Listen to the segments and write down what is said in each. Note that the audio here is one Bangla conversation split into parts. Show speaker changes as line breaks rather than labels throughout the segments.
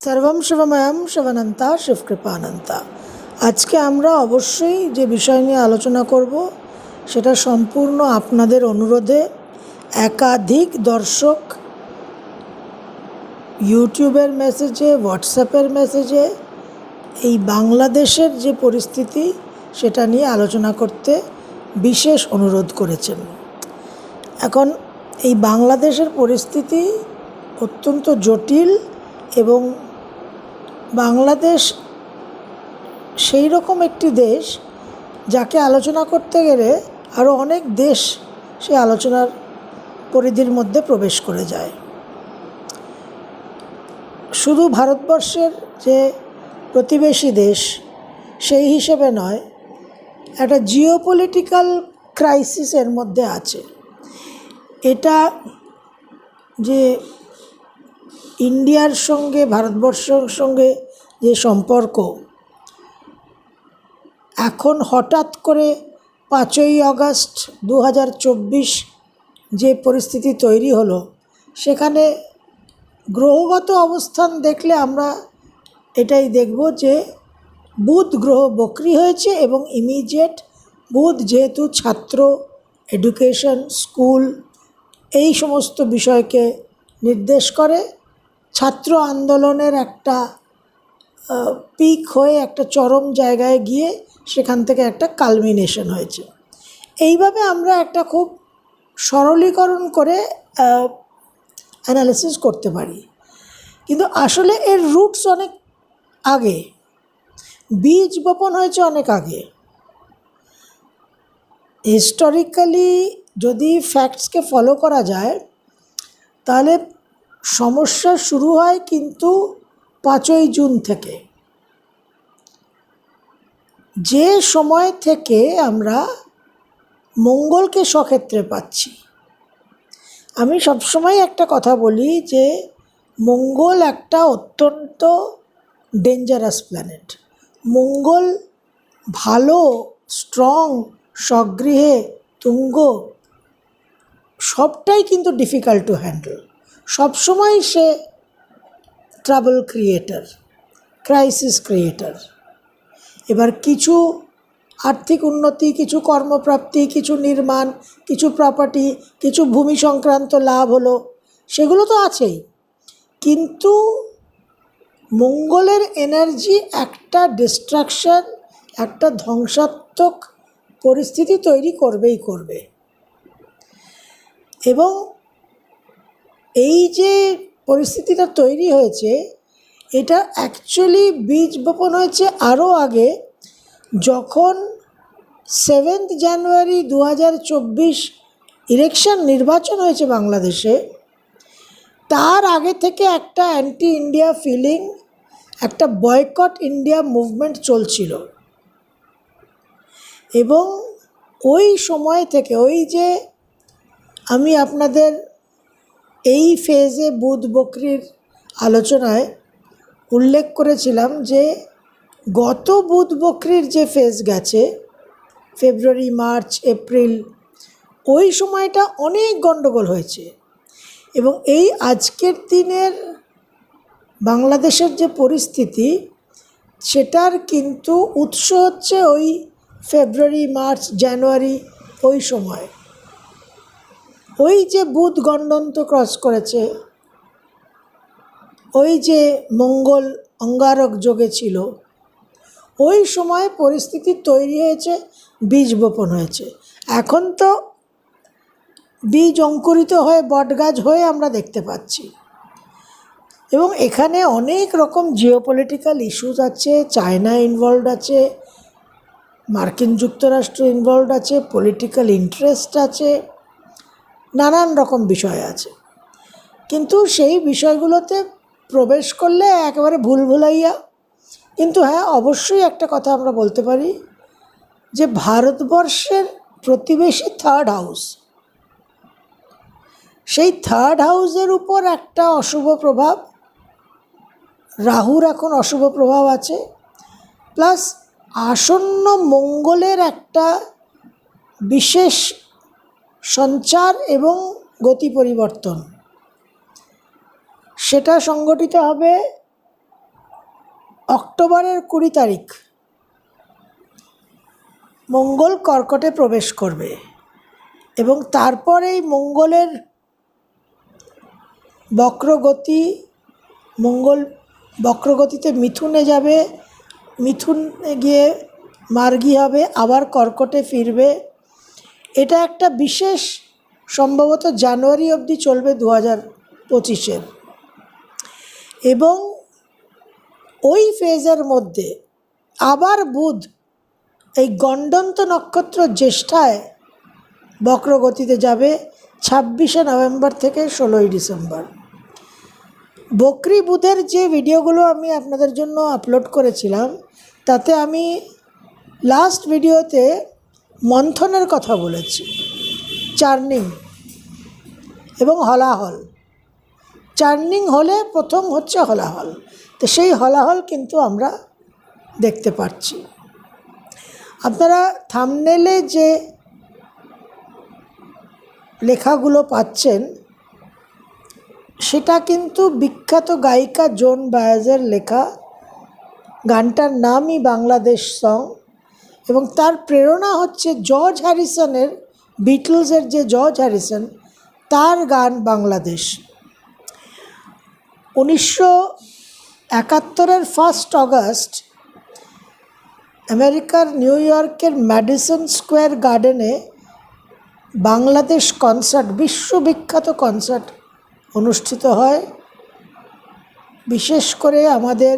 সর্বম শিবময়ম শিবানন্তা শিবকৃপানন্তা। আজকে আমরা অবশ্যই যে বিষয় নিয়ে আলোচনা করব, সেটা সম্পূর্ণ আপনাদের অনুরোধে একাধিক দর্শক ইউটিউবের মেসেজে, হোয়াটসঅ্যাপের মেসেজে এই বাংলাদেশের যে পরিস্থিতি, সেটা নিয়ে আলোচনা করতে বিশেষ অনুরোধ করেছেন। এখন এই বাংলাদেশের পরিস্থিতি অত্যন্ত জটিল এবং বাংলাদেশ সেই রকম একটি দেশ যাকে আলোচনা করতে গেলে আরও অনেক দেশ সেই আলোচনার পরিধির মধ্যে প্রবেশ করে যায়। শুধু ভারতবর্ষের যে প্রতিবেশী দেশ সেই হিসেবে নয়, একটা জিওপলিটিক্যাল ক্রাইসিসের মধ্যে আছে। এটা যে ইন্ডিয়ার সঙ্গে, ভারতবর্ষের সঙ্গে যে সম্পর্ক, এখন হঠাৎ করে পাঁচই আগস্ট দু যে পরিস্থিতি তৈরি হলো, সেখানে গ্রহগত অবস্থান দেখলে আমরা এটাই দেখব যে বুধ গ্রহ বক্রি হয়েছে এবং ইমিডিয়েট বুধ যেহেতু ছাত্র, এডুকেশন, স্কুল, এই সমস্ত বিষয়কে নির্দেশ করে। ছাত্র আন্দোলনের একটা পিক হয়ে একটা চরম জায়গায় গিয়ে সেখান থেকে একটা কালমিনেশন হয়েছে। এইভাবে আমরা একটা খুব সরলীকরণ করে অ্যানালিসিস করতে পারি। কিন্তু আসলে এর রুটস অনেক আগে। বীজ বপন হয়েছে অনেক আগে। হিস্টোরিক্যালি যদি ফ্যাক্টসকে ফলো করা যায়, তাহলে সমস্যা শুরু হয় কিন্তু পাঁচই জুন থেকে। যে সময় থেকে আমরা মঙ্গলকে সক্ষেত্রে পাচ্ছি। আমি সবসময় একটা কথা বলি যে, মঙ্গল একটা অত্যন্ত ডেঞ্জারাস প্ল্যানেট মঙ্গল ভালো স্ট্রং স্বগৃহে তুঙ্গ, সবটাই কিন্তু ডিফিকাল্ট টু হ্যান্ডেল সবসময় সে ট্রাবল ক্রিয়েটার ক্রাইসিস ক্রিয়েটার এবার কিছু আর্থিক উন্নতি, কিছু কর্মপ্রাপ্তি, কিছু নির্মাণ, কিছু প্রপার্টি কিছু ভূমি সংক্রান্ত লাভ হলো, সেগুলো তো আছেই। কিন্তু মঙ্গলের এনার্জি একটা ডিস্ট্রাকশন একটা ধ্বংসাত্মক পরিস্থিতি তৈরি করবেই করবে। এবং এই যে পরিস্থিতিটা তৈরি হয়েছে, এটা অ্যাকচুয়ালি বীজ বপন হয়েছে আরও আগে, যখন সেভেন্থ জানুয়ারি দু হাজার চব্বিশ ইলেকশন নির্বাচন হয়েছে বাংলাদেশে, তার আগে থেকে একটা অ্যান্টি ইন্ডিয়া ফিলিং একটা বয়কট ইন্ডিয়া মুভমেন্ট চলছিল। এবং ওই সময় থেকে, ওই যে আমি আপনাদের এই ফেজে বুধ বকরির আলোচনায় উল্লেখ করেছিলাম যে গত বুধ বকরির যে ফেজ গেছে, ফেব্রুয়ারি, মার্চ, এপ্রিল, ওই সময়টা অনেক গণ্ডগোল হয়েছে এবং এই আজকের দিনের বাংলাদেশের যে পরিস্থিতি, সেটার কিন্তু উৎস হচ্ছে ওই ফেব্রুয়ারি, মার্চ, জানুয়ারি ওই সময়। ওই যে বুধ গণ্ডন্ত ক্রস করেছে, ওই যে মঙ্গল অঙ্গারক যোগে ছিল, ওই সময় পরিস্থিতি তৈরি হয়েছে, বীজ বপন হয়েছে। এখন তো বীজ অঙ্কুরিত হয়ে বটগাছ হয়ে আমরা দেখতে পাচ্ছি। এবং এখানে অনেক রকম জিওপলিটিক্যাল ইস্যুস আছে চায়না ইনভলভড আছে, মার্কিন যুক্তরাষ্ট্র ইনভলভড আছে পলিটিক্যাল ইন্টারেস্ট আছে। নানান রকম বিষয় আছে। কিন্তু সেই বিষয়গুলোতে প্রবেশ করলে একেবারে ভুল ভুলাইয়া, কিন্তু হ্যাঁ অবশ্যই একটা কথা আমরা বলতে পারি যে ভারতবর্ষের প্রতিবেশী থার্ড হাউস সেই থার্ড হাউসের উপর একটা অশুভ প্রভাব, রাহুর এখন অশুভ প্রভাব আছে প্লাস আসন্ন মঙ্গলের একটা বিশেষ সঞ্চার এবং গতি পরিবর্তন। সেটা সংগঠিত হবে অক্টোবরের কুড়ি তারিখ। মঙ্গল কর্কটে প্রবেশ করবে এবং তারপরেই মঙ্গলের বক্রগতি, মঙ্গল বক্রগতিতে মিথুনে যাবে, মিথুনে গিয়ে মার্গী হবে, আবার কর্কটে ফিরবে। এটা একটা বিশেষ সম্ভবত জানুয়ারি অবধি চলবে দু হাজার পঁচিশের। এবং ওই ফেজের মধ্যে আবার বুধ এই গণ্ডন্ত নক্ষত্র জ্যেষ্ঠায় বক্রগতিতে যাবে ছাব্বিশে নভেম্বর থেকে ষোলোই ডিসেম্বর। বকরি বুধের যে ভিডিওগুলো আমি আপনাদের জন্য আপলোড করেছিলাম, তাতে আমি লাস্ট ভিডিওতে মন্থনের কথা বলেছি। চার্নিং এবং হলাহল। চার্নিং হলে প্রথম হচ্ছে হলাহল। তো সেই হলাহল কিন্তু আমরা দেখতে পাচ্ছি আপনারা থামনেলে যে লেখাগুলো পাচ্ছেন, সেটা কিন্তু বিখ্যাত গায়িকা জোন বায়াজের লেখা, গানটার নামই বাংলাদেশ সং। এবং তার প্রেরণা হচ্ছে জর্জ হ্যারিসনের বিটলসের যে জর্জ হ্যারিসন, তার গান বাংলাদেশ। উনিশশো একাত্তরের ফার্স্ট অগাস্ট আমেরিকার নিউ ইয়র্কের ম্যাডিসন স্কোয়ার গার্ডেনে বাংলাদেশ কনসার্ট, বিশ্ববিখ্যাত কনসার্ট অনুষ্ঠিত হয়। বিশেষ করে আমাদের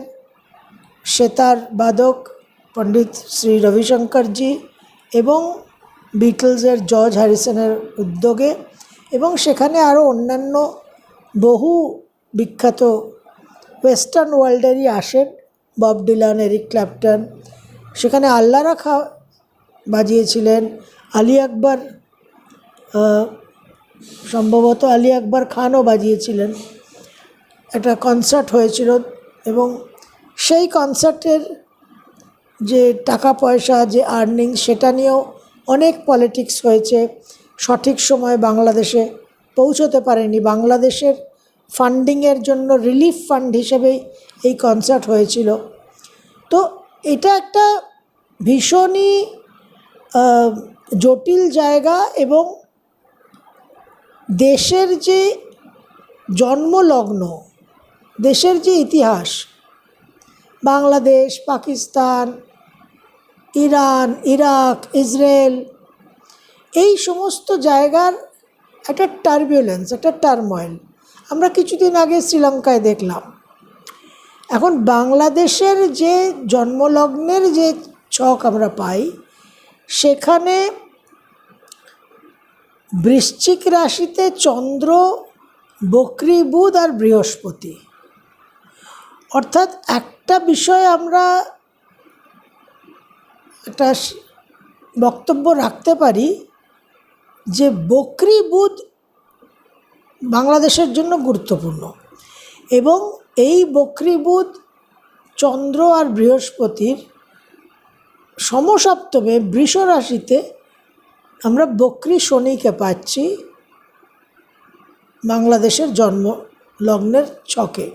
সেতার বাদক পণ্ডিত শ্রী রবিশঙ্করজি এবং বিটলসের জর্জ হ্যারিসনের উদ্যোগে এবং সেখানে আরও অন্যান্য বহু বিখ্যাত ওয়েস্টার্ন ওয়ার্ল্ডেরই আসেন বব ডিলান, এরিক ক্ল্যাপটন সেখানে আল্লাহ রাখা বাজিয়েছিলেন আলী আকবর সম্ভবত আলী আকবর খানও বাজিয়েছিলেন। একটা কনসার্ট হয়েছিল এবং সেই কনসার্টের যে টাকা পয়সা যে আর্নিং সেটা নিয়েও অনেক পলিটিক্স হয়েছে। সঠিক সময় বাংলাদেশে পৌঁছতে পারেনি। বাংলাদেশের ফান্ডিংয়ের জন্য রিলিফ ফান্ড হিসেবেই এই কনসার্ট হয়েছিল। তো এটা একটা ভীষণই জটিল জায়গা এবং দেশের যে জন্মলগ্ন, দেশের যে ইতিহাস, Bangladesh, Pakistan Iran, Iraq, Israel, এই সমস্ত জায়গার একটা টার্বুলেন্স একটা টার্ময়েল আমরা কিছুদিন আগে শ্রীলঙ্কায় দেখলাম। এখন বাংলাদেশের যে জন্মলগ্নের যে ছক আমরা পাই, সেখানে বৃশ্চিক রাশিতে চন্দ্র, বকরি বুধ আর বৃহস্পতি। অর্থাৎ একটা বিষয় আমরা একটা বক্তব্য রাখতে পারি যে বকরি বুধ বাংলাদেশের জন্য গুরুত্বপূর্ণ এবং এই বকরি বুধ চন্দ্র আর বৃহস্পতির সমসপ্তমে বৃষ রাশিতে আমরা বকরি শনিকে পাচ্ছি বাংলাদেশের জন্ম লগ্নের ছকে।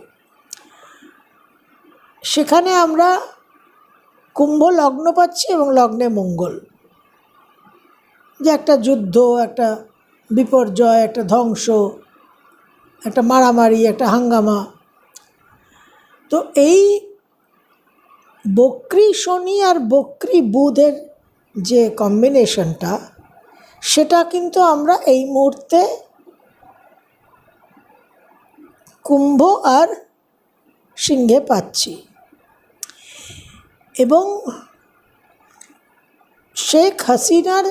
সেখানে আমরা কুম্ভ লগ্ন পাচ্ছি এবং লগ্নে মঙ্গল। যে একটা যুদ্ধ, একটা বিপর্যয়, একটা ধ্বংস, একটা মারামারি, একটা হাঙ্গামা। তো এই বকরি শনি আর বকরি বুধের যে কম্বিনেশনটা সেটা কিন্তু আমরা এই মুহূর্তে কুম্ভ আর সিংহে পাচ্ছি। এবং শেখ হাসিনার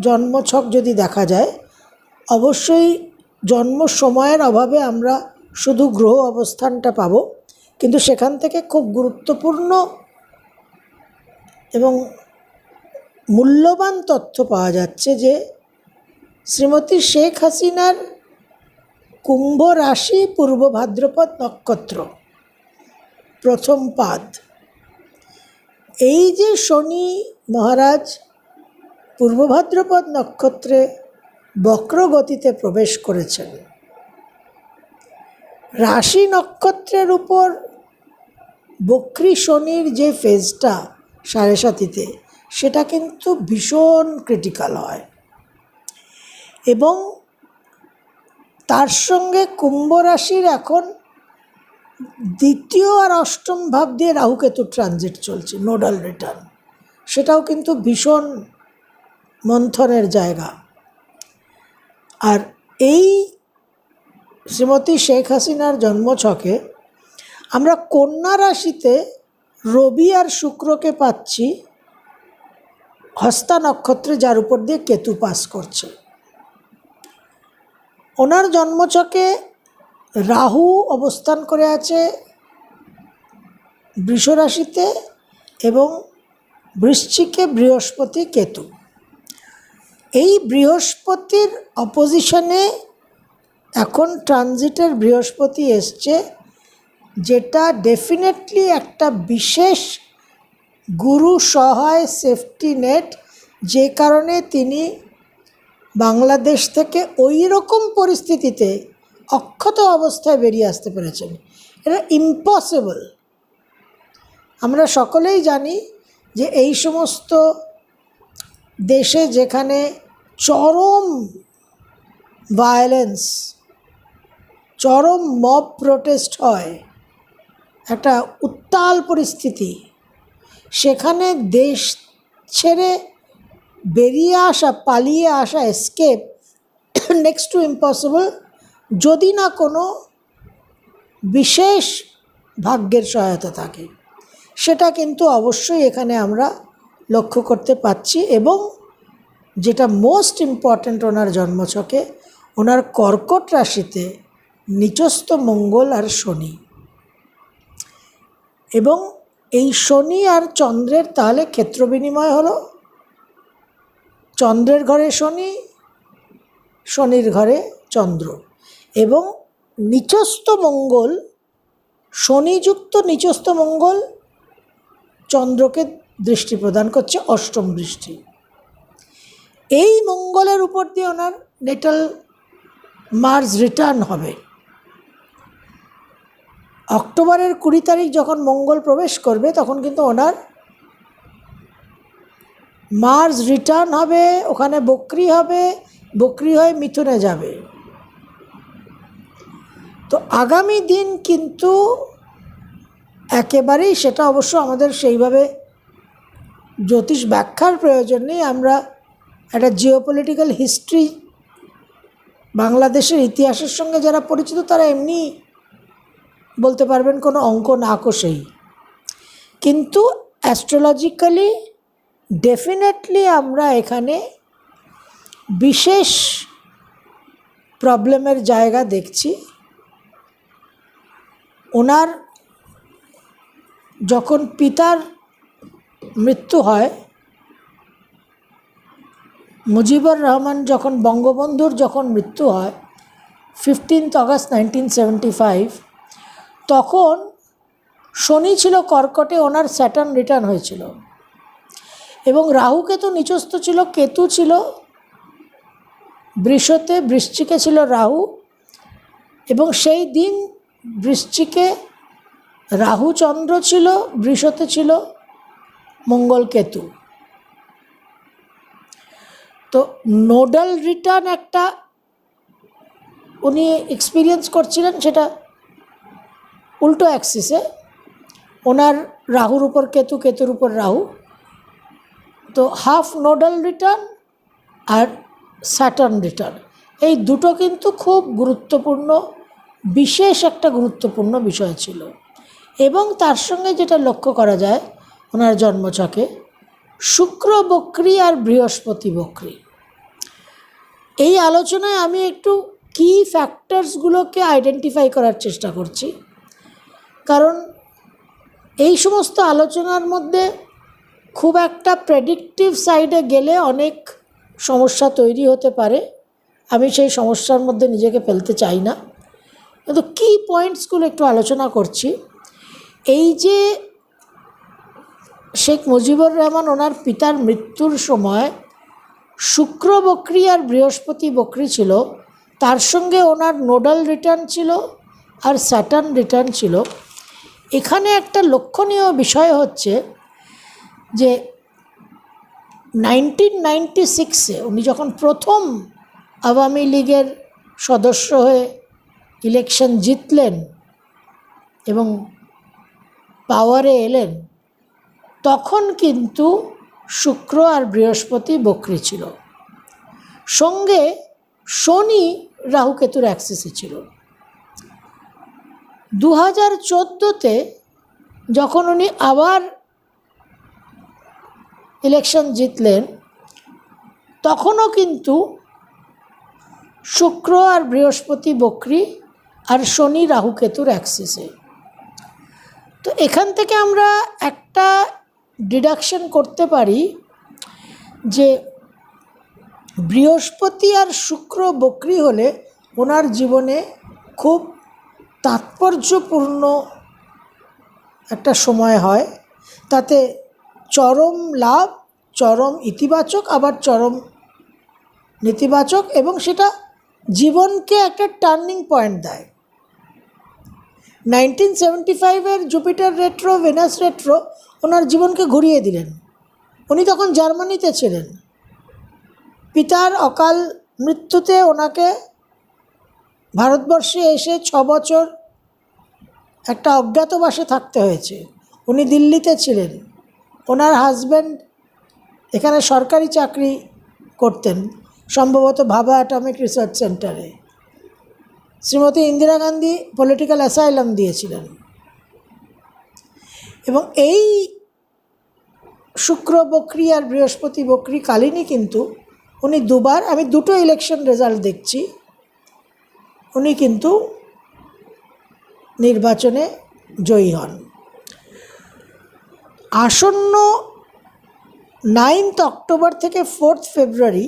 জন্মছক যদি দেখা যায়, অবশ্যই জন্ম সময়ের অভাবে আমরা শুধু গ্রহ অবস্থানটা পাবো। কিন্তু সেখান থেকে খুব গুরুত্বপূর্ণ এবং মূল্যবান তথ্য পাওয়া যাচ্ছে যে শ্রীমতী শেখ হাসিনার কুম্ভ রাশি পূর্ব ভাদ্রপদ নক্ষত্র প্রথম পাদ। এই যে শনি মহারাজ পূর্ব ভাদ্রপদ নক্ষত্রে বক্রগতিতে প্রবেশ করেছেন, রাশি নক্ষত্রের উপর বক্রি শনির যে ফেজটা সাড়ে সাতিতে, সেটা কিন্তু ভীষণ ক্রিটিক্যাল হয়। এবং তার সঙ্গে কুম্ভ রাশির এখন দ্বিতীয় আর অষ্টম ভাব দিয়ে রাহুকেতুর ট্রানজিট চলছে নোডাল রিটার্ন সেটাও কিন্তু ভীষণ মন্থনের জায়গা। আর এই শ্রীমতী শেখ হাসিনার জন্মছকে আমরা কন্যা রাশিতে রবি আর শুক্রকে পাচ্ছি হস্তা নক্ষত্রে, যার উপর দিয়ে কেতু পাস করছে। ওনার জন্মছকে রাহু অবস্থান করে আছে বৃষ রাশিতে এবং বৃশ্চিকে বৃহস্পতি কেতু। এই বৃহস্পতির অপোজিশনে এখন ট্রানজিটের বৃহস্পতি এসছে, যেটা ডেফিনেটলি একটা বিশেষ গুরু সহায় সেফটি নেট যে কারণে তিনি বাংলাদেশ থেকে ওই রকম পরিস্থিতিতে অক্ষত অবস্থায় বেরিয়ে আসতে পেরেছেন। এটা ইম্পসিবল আমরা সকলেই জানি যে এই সমস্ত দেশে যেখানে চরম ভায়োলেন্স চরম মব প্রোটেস্ট হয়, একটা উত্তাল পরিস্থিতি, সেখানে দেশ ছেড়ে বেরিয়ে আসা, পালিয়ে আসা এসকেপ নেক্সট টু ইম্পসিবল যদি না কোনো বিশেষ ভাগ্যের সহায়তা থাকে, সেটা কিন্তু অবশ্যই এখানে আমরা লক্ষ্য করতে পাচ্ছি এবং যেটা মোস্ট ইম্পর্ট্যান্ট ওনার জন্মছকে, ওনার কর্কট রাশিতে নিচস্থ মঙ্গল আর শনি। এবং এই শনি আর চন্দ্রের তাহলে ক্ষেত্র বিনিময় হলো, চন্দ্রের ঘরে শনি, শনির ঘরে চন্দ্র। এবং নিচস্থ মঙ্গল, শনিযুক্ত নিচস্থ মঙ্গল চন্দ্রকে দৃষ্টি প্রদান করছে, অষ্টম দৃষ্টি। এই মঙ্গলের উপর দিয়ে ওনার নেটাল মার্স রিটার্ন হবে। অক্টোবরের কুড়ি তারিখ যখন মঙ্গল প্রবেশ করবে, তখন কিন্তু ওনার মার্স রিটার্ন হবে, ওখানে বকরি হবে, বকরি হয়ে মিথুনে যাবে। তো আগামী দিন কিন্তু একেবারেই সেটা অবশ্য আমাদের সেইভাবে জ্যোতিষ ব্যাখ্যার প্রয়োজন নেই। আমরা একটা জিওপলিটিক্যাল হিস্ট্রি বাংলাদেশের ইতিহাসের সঙ্গে যারা পরিচিত, তারা এমনি বলতে পারবেন কোনো অঙ্ক না কষেই। কিন্তু অ্যাস্ট্রোলজিক্যালি ডেফিনেটলি আমরা এখানে বিশেষ প্রবলেমের জায়গা দেখছি। ওনার যখন পিতার মৃত্যু হয়, মুজিবুর রহমান যখন বঙ্গবন্ধুর যখন মৃত্যু হয় ফিফটিন্থ আগস্ট নাইনটিন ফাইভ তখন শনি ছিল কর্কটে, ওনার স্যাটার্ন রিটার্ন হয়েছিল। এবং রাহু কেতু নিচস্থ ছিল, কেতু ছিল, বৃষতে বৃশ্চিকে ছিল রাহু। এবং সেই দিন বৃশ্চিকে রাহু চন্দ্র ছিল, বৃষতে ছিল, মঙ্গল কেতু। তো নোডাল রিটার্ন একটা উনি এক্সপিরিয়েন্স করছিলেন সেটা উল্টো অ্যাক্সিসে ওনার রাহুর উপর কেতু, কেতুর উপর রাহু। তো হাফ নোডাল রিটার্ন আর স্যাটার্ন রিটার্ন। এই দুটো কিন্তু খুব গুরুত্বপূর্ণ বিশেষ একটা গুরুত্বপূর্ণ বিষয় ছিল। এবং তার সঙ্গে যেটা লক্ষ্য করা যায়, ওনার জন্মছকে শুক্র বক্রি আর বৃহস্পতি বক্রি। এই আলোচনায় আমি একটু কি ফ্যাক্টরসগুলোকে আইডেন্টিফাই করার চেষ্টা করছি। কারণ এই সমস্ত আলোচনার মধ্যে খুব একটা প্রেডিক্টিভ সাইডে গেলে অনেক সমস্যা তৈরি হতে পারে। আমি সেই সমস্যার মধ্যে নিজেকে ফেলতে চাই না। কিন্তু কী পয়েন্টসগুলো একটু আলোচনা করছি? এই যে শেখ মুজিবুর রহমান ওনার পিতার মৃত্যুর সময় শুক্র বকরি আর বৃহস্পতি বকরি ছিল, তার সঙ্গে ওনার নোডাল রিটার্ন ছিল আর স্যাটার্ন রিটার্ন ছিল। এখানে একটা লক্ষণীয় বিষয় হচ্ছে যে নাইনটিন নাইনটি সিক্সে উনি যখন প্রথম আওয়ামী লীগের সদস্য হয়ে ইলেকশন জিতলেন এবং পাওয়ারে এলেন, তখন কিন্তু শুক্র আর বৃহস্পতি বকরি ছিল। সঙ্গে শনি রাহুকেতুর অ্যাক্সেসে ছিল। দু হাজার চোদ্দোতে যখন উনি আবার ইলেকশন জিতলেন, তখনও কিন্তু শুক্র আর বৃহস্পতি বকরি আর শনি রাহুকেতুর অ্যাক্সিসে তো এখান থেকে আমরা একটা ডিডাকশন করতে পারি যে বৃহস্পতি আর শুক্র বকরি হলে ওনার জীবনে খুব তাৎপর্যপূর্ণ একটা সময় হয়। তাতে চরম লাভ, চরম ইতিবাচক, আবার চরম নেতিবাচক এবং সেটা জীবনকে একটা টার্নিং পয়েন্ট দেয়। নাইনটিন সেভেন্টি ফাইভের জুপিটার রেট্রো, ভেনাস রেট্রো, ওনার জীবনকে ঘুরিয়ে দিলেন। উনি তখন জার্মানিতে ছিলেন। পিতার অকাল মৃত্যুতে ওনাকে ভারতবর্ষে এসে ছ বছর একটা অজ্ঞাতবাসে থাকতে হয়েছে। উনি দিল্লিতে ছিলেন। ওনার হাজব্যান্ড এখানে সরকারি চাকরি করতেন, সম্ভবত ভাবা অ্যাটমিক রিসার্চ সেন্টারে। শ্রীমতী ইন্দিরা গান্ধী পলিটিক্যাল অ্যাসাইলাম দিয়েছিলেন। এবং এই শুক্র বকরি আর বৃহস্পতি বকরি কালীনই কিন্তু উনি দুবার, আমি দুটো ইলেকশন রেজাল্ট দেখছি, উনি কিন্তু নির্বাচনে জয়ী হন। আসন্ন নাইনথ অক্টোবর থেকে ফোর্থ ফেব্রুয়ারি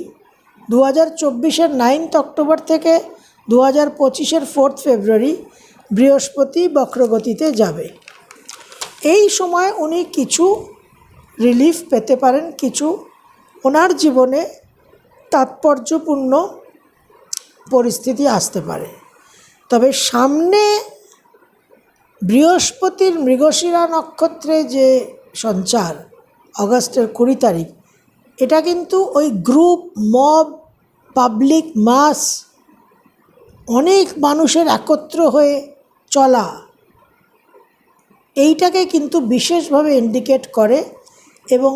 দু হাজার চব্বিশের নাইনথ অক্টোবর থেকে দু হাজার পঁচিশের ফোর্থ ফেব্রুয়ারি বৃহস্পতি বক্রগতিতে যাবে। এই সময় উনি কিছু রিলিফ পেতে পারেন, কিছু ওনার জীবনে তাৎপর্যপূর্ণ পরিস্থিতি আসতে পারে। তবে সামনে বৃহস্পতির মৃগশিরা নক্ষত্রে যে সঞ্চার অগস্টের কুড়ি তারিখ, এটা কিন্তু ওই গ্রুপ মব পাবলিক মাস অনেক মানুষের একত্র হয়ে চলা, এইটাকে কিন্তু বিশেষভাবে ইন্ডিকেট করে এবং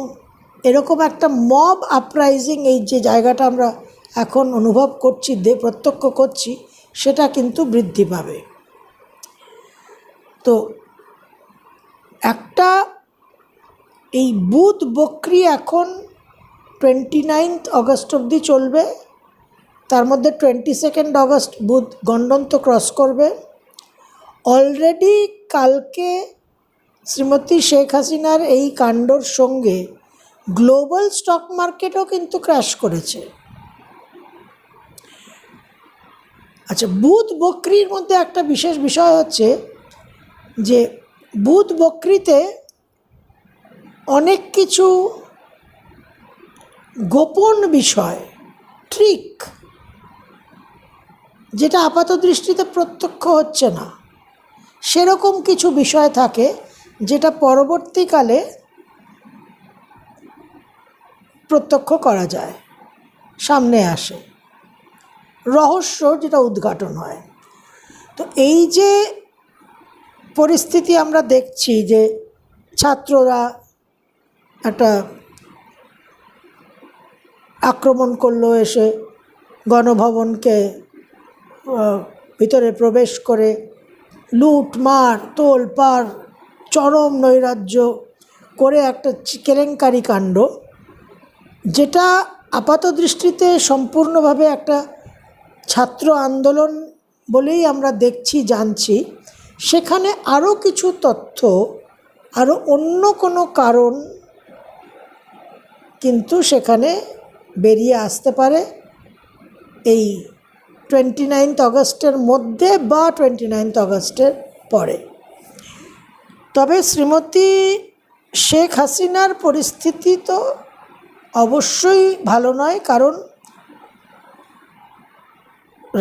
এরকম একটা মব আপরাইজিং এই যে জায়গাটা আমরা এখন অনুভব করছি, দে, প্রত্যক্ষ করছি, সেটা কিন্তু বৃদ্ধি পাবে। তো একটা এই বুধ বক্রি এখন টোয়েন্টি নাইনথ অগস্ট অবধি চলবে। তার মধ্যে টোয়েন্টি সেকেন্ড অগস্ট বুধ গণ্ডন্ত ক্রস করবে। অলরেডি কালকে শ্রীমতী শেখ হাসিনার এই কাণ্ডর সঙ্গে গ্লোবাল স্টক মার্কেটও কিন্তু ক্র্যাশ করেছে। আচ্ছা বুধ বকরির মধ্যে একটা বিশেষ বিষয় হচ্ছে যে বুধ বকরিতে অনেক কিছু গোপন বিষয় ট্রিক যেটা আপাত দৃষ্টিতে প্রত্যক্ষ হচ্ছে না। সেরকম কিছু বিষয় থাকে যেটা পরবর্তীকালে প্রত্যক্ষ করা যায়, সামনে আসে। রহস্য যেটা উদ্ঘাটন হয়। তো এই যে পরিস্থিতি আমরা দেখছি যে ছাত্ররা একটা আক্রমণ করল এসে গণভবনকে ভিতরে প্রবেশ করে লুট, মার, তোল, পার, চরম নৈরাজ্য করে একটা কেলেঙ্কারি কাণ্ড, যেটা আপাত দৃষ্টিতে সম্পূর্ণভাবে একটা ছাত্র আন্দোলন বলেই আমরা দেখছি, জানছি। সেখানে আরও কিছু তথ্য, আরও অন্য কোনো কারণ কিন্তু সেখানে বেরিয়ে আসতে পারে এই টোয়েন্টি নাইনথ অগস্টের মধ্যে বা টোয়েন্টি নাইনথ অগস্টের পরে। তবে শ্রীমতী শেখ হাসিনার পরিস্থিতি তো অবশ্যই ভালো নয়, কারণ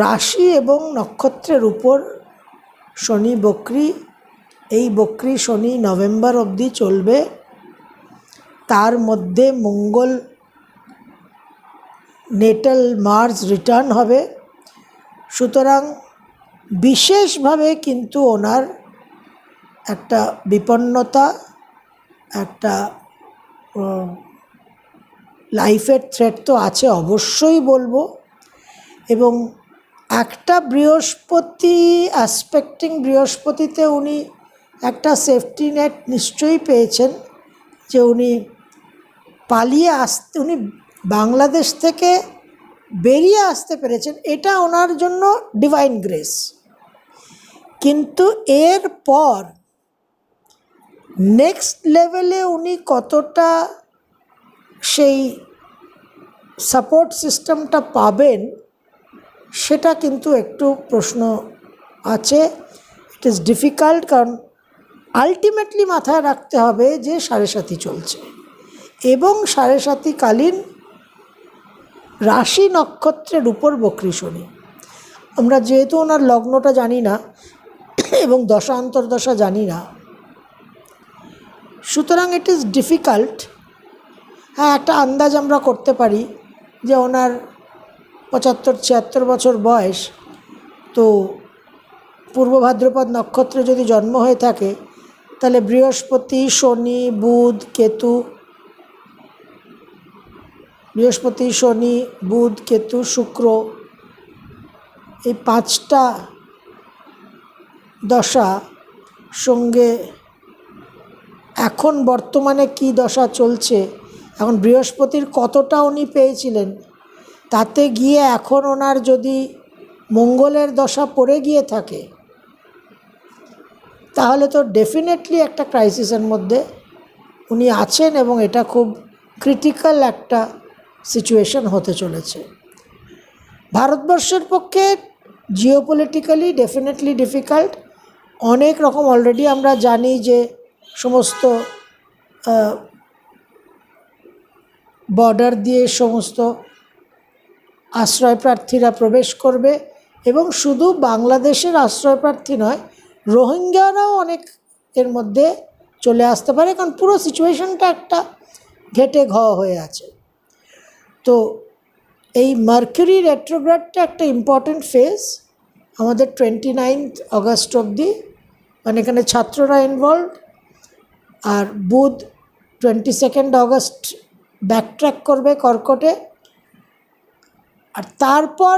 রাশি এবং নক্ষত্রের উপর শনি, বকরি, এই বক্রি শনি নভেম্বর অবধি চলবে। তার মধ্যে মঙ্গল, নেটাল মার্স রিটার্ন হবে। সুতরাং বিশেষভাবে কিন্তু ওনার একটা বিপন্নতা, একটা লাইফের থ্রেট তো আছে অবশ্যই বলব এবং একটা বৃহস্পতি অ্যাসপেক্টিং বৃহস্পতিতে উনি একটা সেফটি নেট নিশ্চয়ই পেয়েছেন যে উনি পালিয়ে আসতে উনি বাংলাদেশ থেকে বেরিয়ে আসতে পেরেছেন, এটা ওনার জন্য ডিভাইন গ্রেস কিন্তু এর পর নেক্সট লেভেলে উনি কতটা সেই সাপোর্ট সিস্টেমটা পাবেন, সেটা কিন্তু একটু প্রশ্ন আছে। ইট ইজ ডিফিকাল্ট কারণ আলটিমেটলি মাথায় রাখতে হবে যে সাড়ে সাথী চলছে। এবং সাড়ে সাথীকালীন রাশি নক্ষত্রের উপর বকরি শনি। আমরা যেহেতু ওনার লগ্নটা জানি না এবং দশা অন্তর্দশা জানি না, সুতরাং ইট ইজ ডিফিকাল্ট হ্যাঁ একটা আন্দাজ আমরা করতে পারি যে ওনার পঁচাত্তর, ছিয়াত্তর বছর বয়স, তো পূর্ব ভাদ্রপদ নক্ষত্রে যদি জন্ম হয়ে থাকে, তাহলে বৃহস্পতি, শনি, বুধ, কেতু বৃহস্পতি, শনি, বুধ, কেতু, শুক্র এই পাঁচটা দশা সঙ্গে এখন বর্তমানে কি দশা চলছে, এখন বৃহস্পতির কতটা উনি পেয়েছিলেন, তাতে গিয়ে এখন ওনার যদি মঙ্গলের দশা পড়ে গিয়ে থাকে, তাহলে তো ডেফিনেটলি একটা ক্রাইসিসের মধ্যে উনি আছেন এবং এটা খুব ক্রিটিক্যাল একটা সিচুয়েশন হতে চলেছে। ভারতবর্ষের পক্ষে জিওপলিটিক্যালি ডেফিনেটলি ডিফিকাল্ট অনেক রকম অলরেডি আমরা জানি যে সমস্ত বর্ডার দিয়ে সমস্ত আশ্রয় প্রার্থীরা প্রবেশ করবে এবং শুধু বাংলাদেশের আশ্রয় প্রার্থী নয়, রোহিঙ্গারাও অনেক এর মধ্যে চলে আসতে পারে কারণ পুরো সিচুয়েশনটা একটা ঘেটে ঘ হয়ে আছে। তো এই মার্কিউরি রেট্রোগ্রাডটা একটা ইম্পর্ট্যান্ট ফেজ আমাদের টোয়েন্টি নাইনথ অগস্ট অবধি মানে এখানে ছাত্ররা ইনভলভ আর বুধ টোয়েন্টি সেকেন্ড অগস্ট ব্যাকট্র্যাক করবে কর্কটে, আর তারপর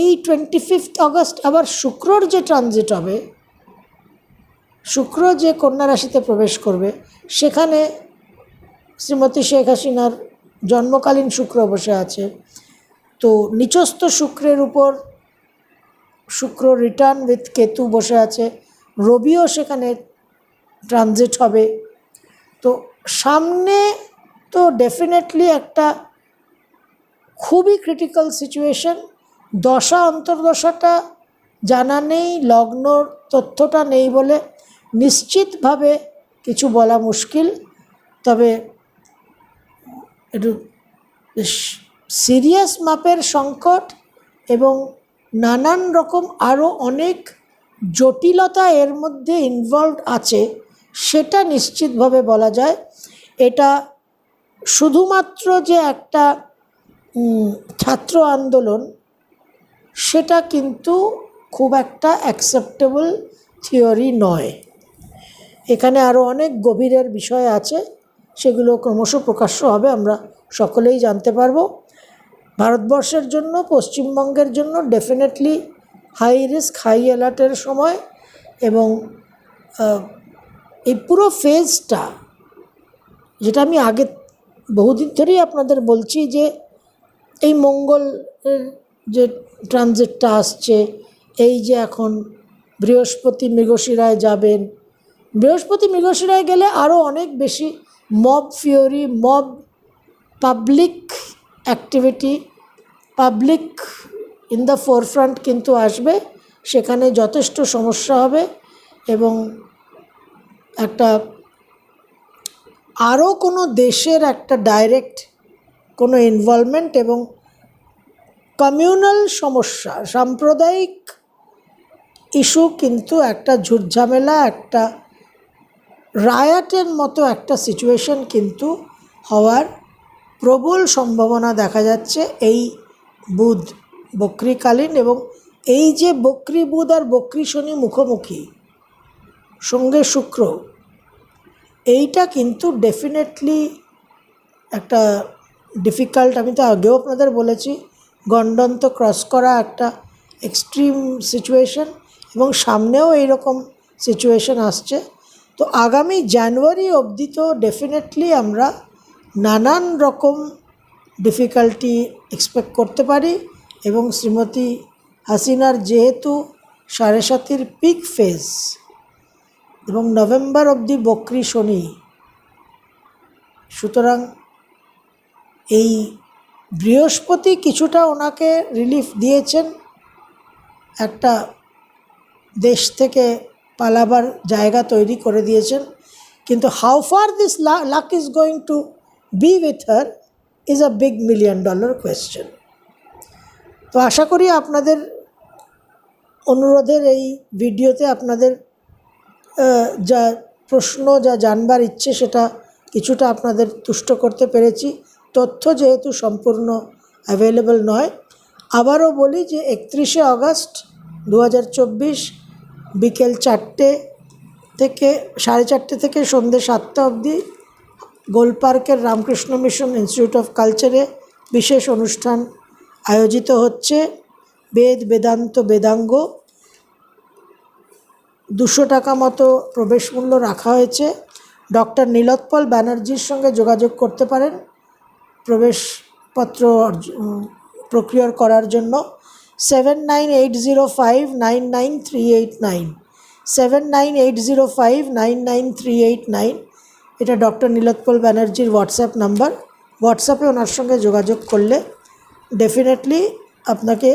এই টোয়েন্টি ফিফথ অগস্ট আবার শুক্রর যে ট্রানজিট হবে, শুক্র যে কন্যা রাশিতে প্রবেশ করবে, সেখানে শ্রীমতী শেখ হাসিনার জন্মকালীন শুক্র বসে আছে। তো নিচস্থ শুক্রের উপর শুক্র রিটার্ন উইথ কেতু বসে আছে। রবিও সেখানে ট্রানজিট হবে। তো সামনে তো ডেফিনেটলি একটা খুবই ক্রিটিক্যাল সিচুয়েশন দশা, অন্তর্দশাটা জানা নেই, লগ্নর তথ্যটা নেই বলে নিশ্চিতভাবে কিছু বলা মুশকিল। তবে একটু সিরিয়াস মাপের সংকট এবং নানান রকম আরও অনেক জটিলতা এর মধ্যে ইনভলভ আছে, সেটা নিশ্চিতভাবে বলা যায়। এটা শুধুমাত্র যে একটা ছাত্র আন্দোলন, সেটা কিন্তু খুব একটা অ্যাকসেপ্টেবল থিওরি নয়। এখানে আরও অনেক গভীরের বিষয় আছে। সেগুলো ক্রমশ প্রকাশ্য হবে, আমরা সকলেই জানতে পারব। ভারতবর্ষের জন্য, পশ্চিমবঙ্গের জন্য ডেফিনেটলি হাই রিস্ক হাই অ্যালার্টের সময় এবং এই পুরো ফেজটা যেটা আমি আগে বহুদিন ধরেই আপনাদের বলছি যে, এই মঙ্গল যে ট্রানজিটটা আসছে, এই যে এখন বৃহস্পতি মৃগশিরায় যাবেন, বৃহস্পতি মৃগশিরায় গেলে আরও অনেক বেশি mob fury mob public activity public in the forefront কিন্তু আসবে। সেখানে যথেষ্ট সমস্যা হবে এবং একটা আরও কোনো দেশের একটা ডাইরেক্ট কোনো ইনভলভমেন্ট এবং কমিউনাল সমস্যা, সাম্প্রদায়িক ইস্যু কিন্তু একটা ঝুটঝামেলা, একটা রায়াটের মতো একটা সিচুয়েশন কিন্তু হওয়ার প্রবল সম্ভাবনা দেখা যাচ্ছে এই বুধ, বক্রিকালীন এবং এই যে বক্রি বুধ আর বক্রী শনি মুখোমুখি, সঙ্গে শুক্র, এইটা কিন্তু ডেফিনেটলি একটা ডিফিকাল্ট আমি তো আগেও আপনাদের বলেছি গণ্ডন্ত ক্রস করা একটা এক্সট্রিম সিচুয়েশন এবং সামনেও এইরকম সিচুয়েশন আসছে। তো আগামী জানুয়ারি অবধি তো ডেফিনেটলি আমরা নানান রকম ডিফিকাল্টি এক্সপেক্ট করতে পারি এবং শ্রীমতী হাসিনার যেহেতু সাড়ে সাতির পিক ফেজ এবং নভেম্বর অবধি বকরি শনি, সুতরাং এই বৃহস্পতি কিছুটা ওনাকে রিলিফ দিয়েছেন। একটা দেশ থেকে পালাবার জায়গা তৈরি করে দিয়েছেন। কিন্তু how far this luck is going to be with her is a big million dollar question তো আশা করি আপনাদের অনুরোধের এই ভিডিওতে আপনাদের যা প্রশ্ন, যা জানবার ইচ্ছে সেটা কিছুটা আপনাদের তুষ্ট করতে পেরেছি। তথ্য যেহেতু সম্পূর্ণ অ্যাভেলেবল নয়, আবারও বলি যে একত্রিশে আগস্ট দু বিকেল চারটে থেকে, সাড়ে চারটে থেকে সন্ধ্যে সাতটা অবধি গোল পার্কের রামকৃষ্ণ মিশন ইনস্টিটিউট অফ কালচারে বিশেষ অনুষ্ঠান আয়োজিত হচ্ছে। বেদ, বেদান্ত, বেদাঙ্গ দুশো টাকা মতো প্রবেশ মূল্য রাখা হয়েছে। ডক্টর নীলোৎপল ব্যানার্জির সঙ্গে যোগাযোগ করতে পারেন। প্রবেশপত্র প্রক্রিয়ার করার জন্য। Seven nine eight zero five nine nine three eight nine seven nine eight zero five nine nine three eight nine এটা ডক্টর নীলোৎপল ব্যানার্জির হোয়াটসঅ্যাপ নাম্বার হোয়াটসঅ্যাপে ওনার সঙ্গে যোগাযোগ করলে ডেফিনেটলি আপনাকে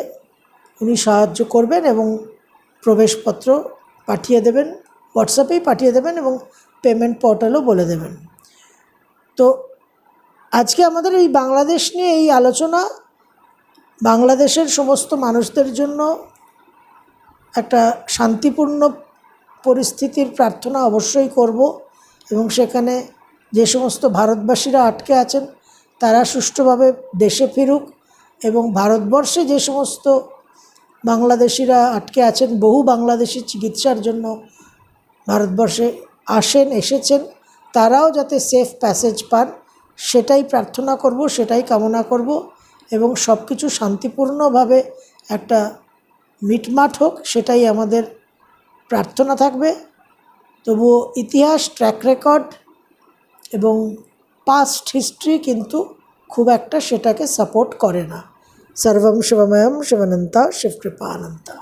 উনি সাহায্য করবেন এবং প্রবেশপত্র পাঠিয়ে দেবেন। হোয়াটসঅ্যাপেই পাঠিয়ে দেবেন এবং পেমেন্ট পোর্টালও বলে দেবেন। তো আজকে আমাদের এই বাংলাদেশ নিয়ে এই আলোচনা বাংলাদেশের সমস্ত মানুষদের জন্য একটা শান্তিপূর্ণ পরিস্থিতির প্রার্থনা অবশ্যই করব এবং সেখানে যে সমস্ত ভারতবাসীরা আটকে আছেন, তারা সুষ্ঠুভাবে দেশে ফিরুক এবং ভারতবর্ষে যে সমস্ত বাংলাদেশিরা আটকে আছেন, বহু বাংলাদেশি চিকিৎসার জন্য ভারতবর্ষে আসেন, এসেছেন, তারাও যাতে সেফ প্যাসেজ পান, সেটাই প্রার্থনা করব, সেটাই কামনা করব। এবং সব কিছু শান্তিপূর্ণভাবে একটা মিটমাট হোক, সেটাই আমাদের প্রার্থনা থাকবে। তবুও ইতিহাস ট্র্যাক রেকর্ড এবং পাস্ট হিস্ট্রি কিন্তু খুব একটা সেটাকে সাপোর্ট করে না। সর্বম শিবময়ম শিবনন্তা শিবকৃপানন্তা।